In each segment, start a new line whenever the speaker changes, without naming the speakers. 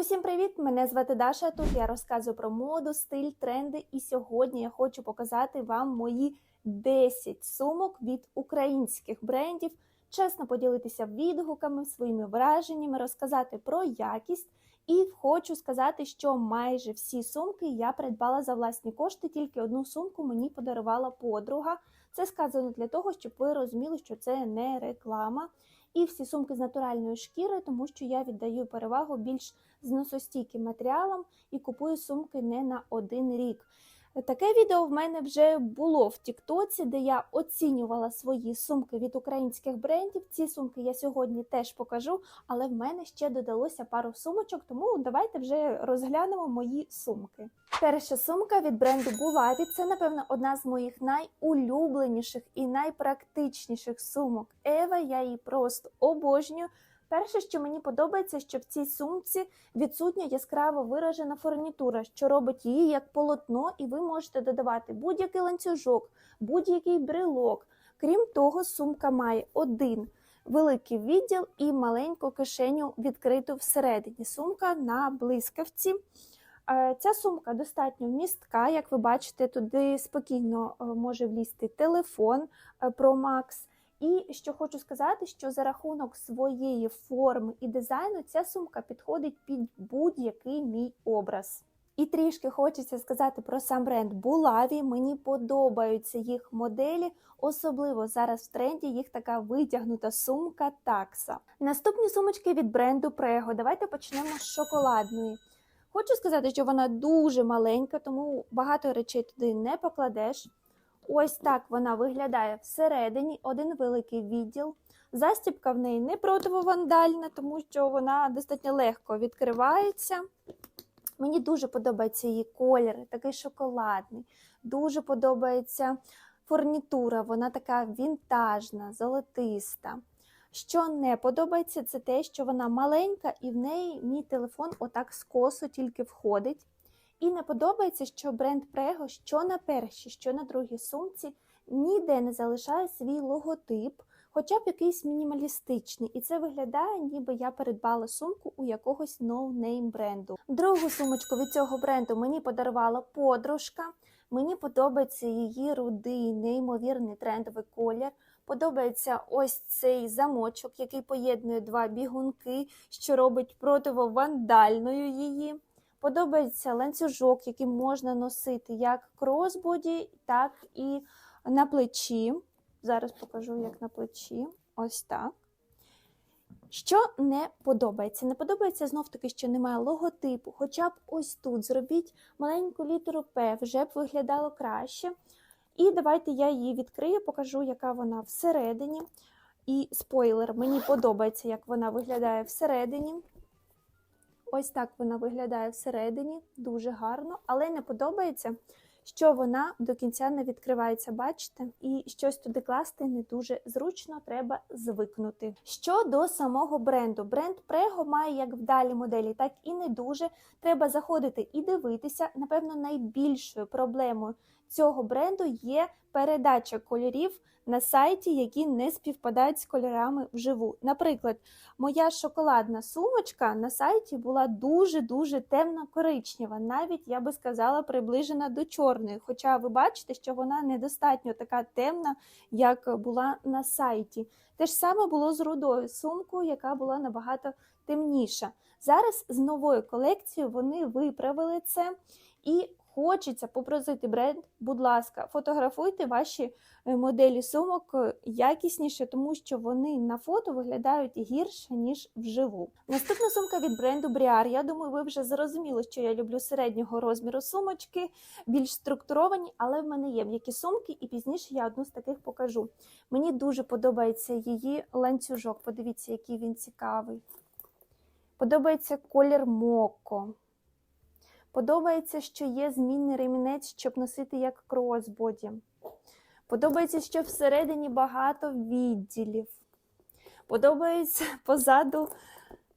Усім привіт! Мене звати Даша. Тут я розказую про моду, стиль, тренди. І сьогодні я хочу показати вам мої 10 сумок від українських брендів, чесно поділитися відгуками, своїми враженнями, розказати про якість. І хочу сказати, що майже всі сумки я придбала за власні кошти, тільки одну сумку мені подарувала подруга. Це сказано для того, щоб ви розуміли, що це не реклама. І всі сумки з натуральної шкіри, тому що я віддаю перевагу більш зносостійким матеріалам і купую сумки не на один рік. Таке відео в мене вже було в Тіктоці, де я оцінювала свої сумки від українських брендів. Ці сумки я сьогодні теж покажу, але в мене ще додалося пару сумочок, тому давайте вже розглянемо мої сумки. Перша сумка від бренду Булаві це, напевно, одна з моїх найулюбленіших і найпрактичніших сумок. Ева, я її просто обожнюю. Перше, що мені подобається, що в цій сумці відсутня яскраво виражена фурнітура, що робить її як полотно, і ви можете додавати будь-який ланцюжок, будь-який брелок. Крім того, сумка має один великий відділ і маленьку кишеню відкриту всередині. Сумка на блискавці. Е, Ця сумка достатньо вмістка, як ви бачите, туди спокійно е, може влізти телефон е, Pro Max. І що хочу сказати, що за рахунок своєї форми і дизайну ця сумка підходить під будь-який мій образ. І трішки хочеться сказати про сам бренд Булаві. Мені подобаються їх моделі, особливо зараз в тренді їх така витягнута сумка такса. Наступні сумочки від бренду Prego. Давайте почнемо з шоколадної. Хочу сказати, що вона дуже маленька, тому багато речей туди не покладеш. Ось так вона виглядає всередині, один великий відділ. Застібка в неї не противовандальна, тому що вона достатньо легко відкривається. Мені дуже подобається її колір, такий шоколадний. Дуже подобається фурнітура, вона така вінтажна, золотиста. Що не подобається, це те, що вона маленька, і в неї мій телефон отак скосо тільки входить. І не подобається, що бренд Prego що на першій, що на другій сумці ніде не залишає свій логотип, хоча б якийсь мінімалістичний. І це виглядає, ніби я передбала сумку у якогось ноунейм бренду. Другу сумочку від цього бренду мені подарувала подружка. Мені подобається її рудий, неймовірний трендовий колір. Подобається ось цей замочок, який поєднує два бігунки, що робить противовандальною її. Подобається ланцюжок, який можна носити як кросбоді, так і на плечі. Зараз покажу, як на плечі. Ось так. Що не подобається? Не подобається знов таки, що немає логотипу. Хоча б ось тут зробіть маленьку літеру П, вже б виглядало краще. І давайте я її відкрию, покажу, яка вона всередині. І спойлер, мені подобається, як вона виглядає всередині. Ось так вона виглядає всередині, дуже гарно, але не подобається, що вона до кінця не відкривається, бачите? І щось туди класти не дуже зручно, треба звикнути. Щодо самого бренду, бренд Prego має як вдалі моделі, так і не дуже. Треба заходити і дивитися. Напевно, найбільшою проблемою цього бренду є передача кольорів на сайті, які не співпадають з кольорами вживу. Наприклад, моя шоколадна сумочка на сайті була дуже-дуже темно-коричнева, навіть я би сказала, приближена до чорної. Хоча ви бачите, що вона недостатньо така темна, як була на сайті. Те ж саме було з рудою сумкою, яка була набагато темніша. Зараз з новою колекцією вони виправили це і хочеться попросити бренд, будь ласка, фотографуйте ваші е, моделі сумок е, якісніше, тому що вони на фото виглядають гірше, ніж вживу. Наступна сумка від бренду Briar. Я думаю, ви вже зрозуміли, що я люблю середнього розміру сумочки, більш структуровані, але в мене є м'які сумки, і пізніше я одну з таких покажу. Мені дуже подобається її ланцюжок. Подивіться, який він цікавий. Подобається колір моко. Подобається, що є змінний ремінець, щоб носити як кросбоді. Подобається, що всередині багато відділів. Подобається позаду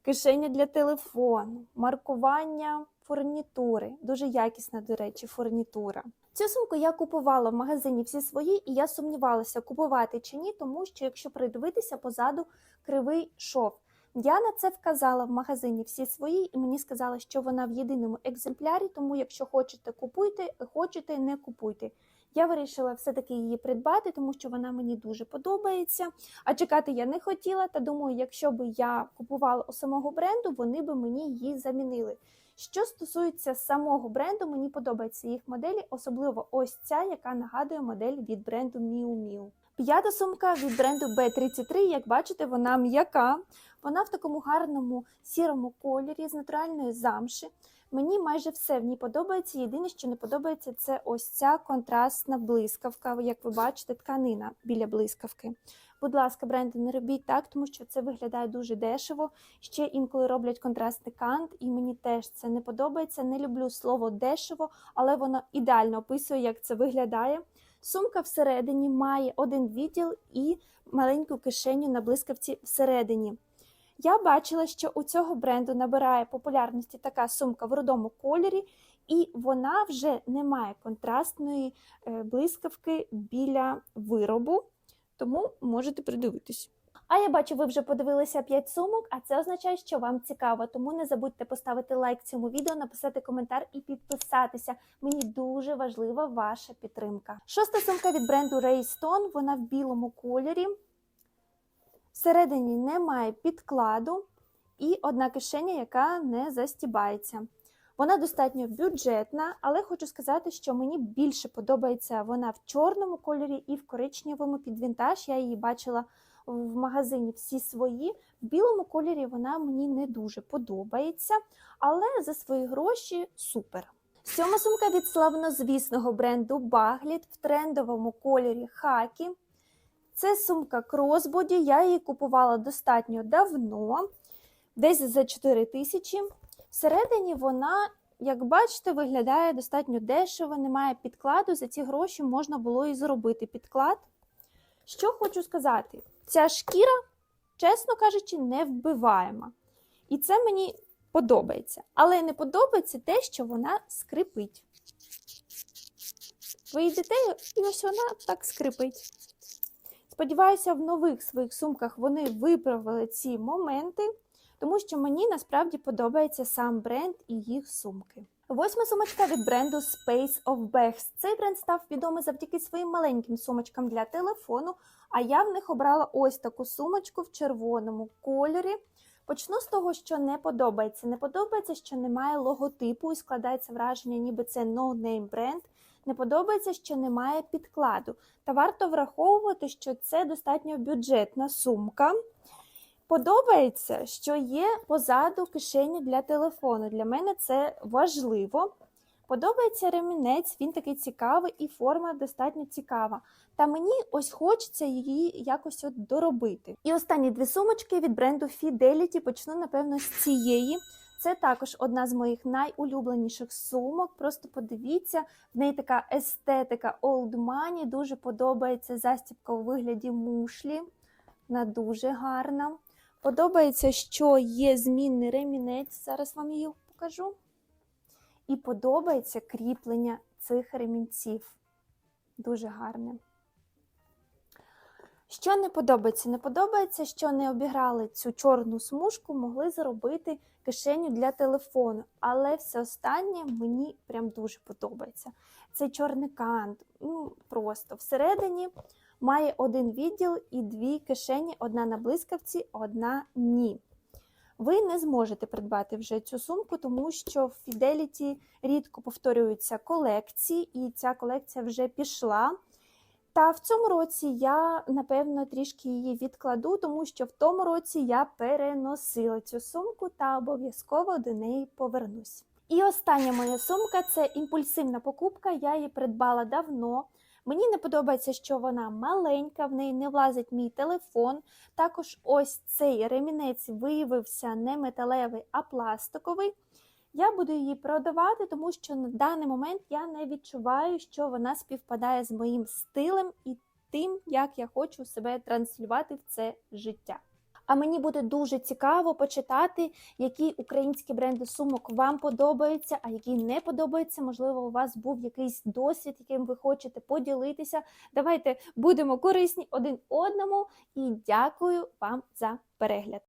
кишеня для телефону, маркування фурнітури. Дуже якісна, до речі, фурнітура. Цю сумку я купувала в магазині всі свої, і я сумнівалася, купувати чи ні, тому що, якщо придивитися, позаду кривий шов. Я на це вказала в магазині всі свої, і мені сказали, що вона в єдиному екземплярі, тому якщо хочете, купуйте, хочете, не купуйте. Я вирішила все-таки її придбати, тому що вона мені дуже подобається. А чекати я не хотіла, та думаю, якщо б я купувала у самого бренду, вони б мені її замінили. Що стосується самого бренду, мені подобаються їх моделі, особливо ось ця, яка нагадує модель від бренду Miu Miu. П'ята сумка від бренду B33, як бачите, вона м'яка. Вона в такому гарному сірому кольорі з натуральної замши. Мені майже все в ній подобається. Єдине, що не подобається, це ось ця контрастна блискавка. Як ви бачите, тканина біля блискавки. Будь ласка, бренди, не робіть так, тому що це виглядає дуже дешево. Ще інколи роблять контрастний кант, і мені теж це не подобається. Не люблю слово дешево, але воно ідеально описує, як це виглядає. Сумка всередині має один відділ і маленьку кишеню на блискавці всередині. Я бачила, що у цього бренду набирає популярності така сумка в рудому кольорі, і вона вже не має контрастної е, блискавки біля виробу, тому можете придивитись. А я бачу, ви вже подивилися 5 сумок, а це означає, що вам цікаво. Тому не забудьте поставити лайк цьому відео, написати коментар і підписатися. Мені дуже важлива ваша підтримка. Шоста сумка від бренду Raystone, вона в білому кольорі. Всередині немає підкладу і одна кишеня, яка не застібається. Вона достатньо бюджетна, але хочу сказати, що мені більше подобається вона в чорному кольорі і в коричневому під вінтаж. Я її бачила в магазині всі свої. В білому кольорі вона мені не дуже подобається, але за свої гроші супер. Сьома сумка від славнозвісного бренду Багліт в трендовому кольорі хакі. Це сумка кросбоді, я її купувала достатньо давно, десь за 4 тисячі. Всередині вона, як бачите, виглядає достатньо дешево, немає підкладу. За ці гроші можна було і зробити підклад. Що хочу сказати, ця шкіра, чесно кажучи, не вбиваєма. І це мені подобається. Але не подобається те, що вона скрипить. Ви йдете, і ось вона так скрипить. Сподіваюся, в нових своїх сумках вони виправили ці моменти, тому що мені насправді подобається сам бренд і їх сумки. Восьма сумочка від бренду Space of Bags. Цей бренд став відомий завдяки своїм маленьким сумочкам для телефону, а я в них обрала ось таку сумочку в червоному кольорі. Почну з того, що не подобається. Не подобається, що немає логотипу і складається враження, ніби це no-name бренд. Не подобається, що немає підкладу. Та варто враховувати, що це достатньо бюджетна сумка. Подобається, що є позаду кишені для телефону. Для мене це важливо. Подобається ремінець, він такий цікавий і форма достатньо цікава. Та мені ось хочеться її якось от доробити. І останні дві сумочки від бренду Fidelity почну, напевно, з цієї. Це також одна з моїх найулюбленіших сумок. Просто подивіться, в неї така естетика Old Money, дуже подобається застібка у вигляді мушлі. Вона дуже гарна. Подобається, що є змінний ремінець. Зараз вам її покажу. І подобається кріплення цих ремінців. Дуже гарне. Що не подобається? Не подобається, що не обіграли цю чорну смужку, могли зробити кишеню для телефону. Але все останнє мені прям дуже подобається. Цей чорний кант, ну просто всередині має один відділ і дві кишені: одна на блискавці, одна ні. Ви не зможете придбати вже цю сумку, тому що в Fidelity рідко повторюються колекції, і ця колекція вже пішла. Та в цьому році я, напевно, трішки її відкладу, тому що в тому році я переносила цю сумку та обов'язково до неї повернусь. І остання моя сумка це імпульсивна покупка. Я її придбала давно. Мені не подобається, що вона маленька, в неї не влазить мій телефон. Також ось цей ремінець виявився не металевий, а пластиковий. Я буду її продавати, тому що на даний момент я не відчуваю, що вона співпадає з моїм стилем і тим, як я хочу себе транслювати в це життя. А мені буде дуже цікаво почитати, які українські бренди сумок вам подобаються, а які не подобаються. Можливо, у вас був якийсь досвід, яким ви хочете поділитися. Давайте будемо корисні один одному і дякую вам за перегляд.